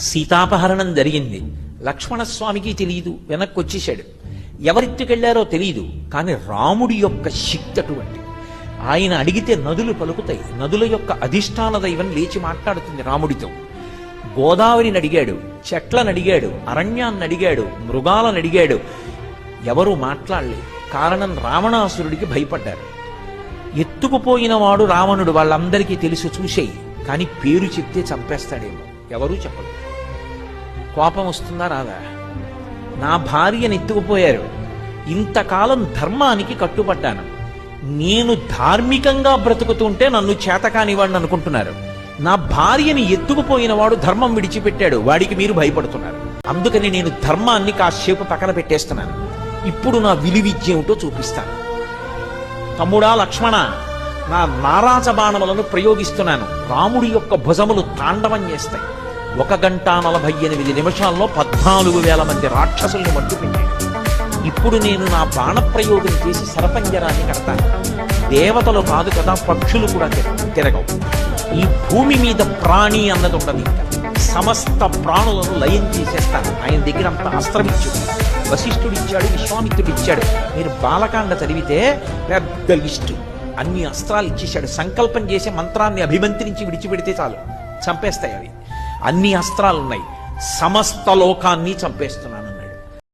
సీతాపహరణం జరిగింది. లక్ష్మణస్వామికి తెలియదు వెనక్కి వచ్చేసాడు ఎవరెత్తుకెళ్ళారో తెలియదు కానీ రాముడి యొక్క శక్తి అటువంటి. ఆయన అడిగితే నదులు పలుకుతాయి. నదుల యొక్క అధిష్టాన దైవం లేచి మాట్లాడుతుంది రాముడితో. గోదావరిని అడిగాడు చెట్లను అడిగాడు అరణ్యాన్ని అడిగాడు మృగాలను అడిగాడు. ఎవరు మాట్లాడలేదు. కారణం రావణాసురుడికి భయపడ్డారు. ఎత్తుకుపోయిన వాడు రావణుడు వాళ్ళందరికీ తెలుసు చూసేయి. కానీ పేరు చెప్తే చంపేస్తాడేమో. ఎవరూ చెప్పరు. కోపం వస్తుందా రాదా? నా భార్యని ఎత్తుకుపోయారు ఇంతకాలం ధర్మానికి కట్టుబడ్డాను నేను ధార్మికంగా బ్రతుకుతుంటే నన్ను చేతకానివాడిని అనుకుంటున్నారు. నా భార్యని ఎత్తుకుపోయిన వాడు ధర్మం విడిచిపెట్టాడు. వాడికి మీరు భయపడుతున్నారు. అందుకని నేను ధర్మాన్ని కాసేపు పక్కన పెట్టేస్తున్నాను. ఇప్పుడు నా విలువిద్య ఏమిటో చూపిస్తాను. తమ్ముడా లక్ష్మణ నా నారాజ బాణములను ప్రయోగిస్తున్నాను. రాముడి యొక్క భుజములు తాండవం చేస్తాయి. ఒక గంట నలభై ఎనిమిది నిమిషాల్లో పద్నాలుగు వేల మంది రాక్షసుల్ని మట్టుపెట్టాడు ఇప్పుడు నేను నా బాణప్రయోగం చేసి సరపంజరాన్ని కడతాను. దేవతలు కాదు కదా పక్షులు కూడా తిరగ- తిరగవు. ఈ భూమి మీద ప్రాణి అన్నది ఉండదు సమస్త ప్రాణులను లయం చేసేస్తాను. ఆయన దగ్గర అంత అస్త్రమిచ్చుడు వశిష్ఠుడు ఇచ్చాడు విశ్వామిత్రుడు ఇచ్చాడు. మీరు బాలకాండ చదివితే పెద్ద లిస్టు. అన్ని అస్త్రాలు ఇచ్చేశాడు. సంకల్పం చేసే మంత్రాన్ని అభిమంత్రించి విడిచిపెడితే చాలు. చంపేస్తాయి అవి. అన్ని అస్త్రాలు ఉన్నాయి సమస్త లోకాన్ని చంపేస్తున్నాను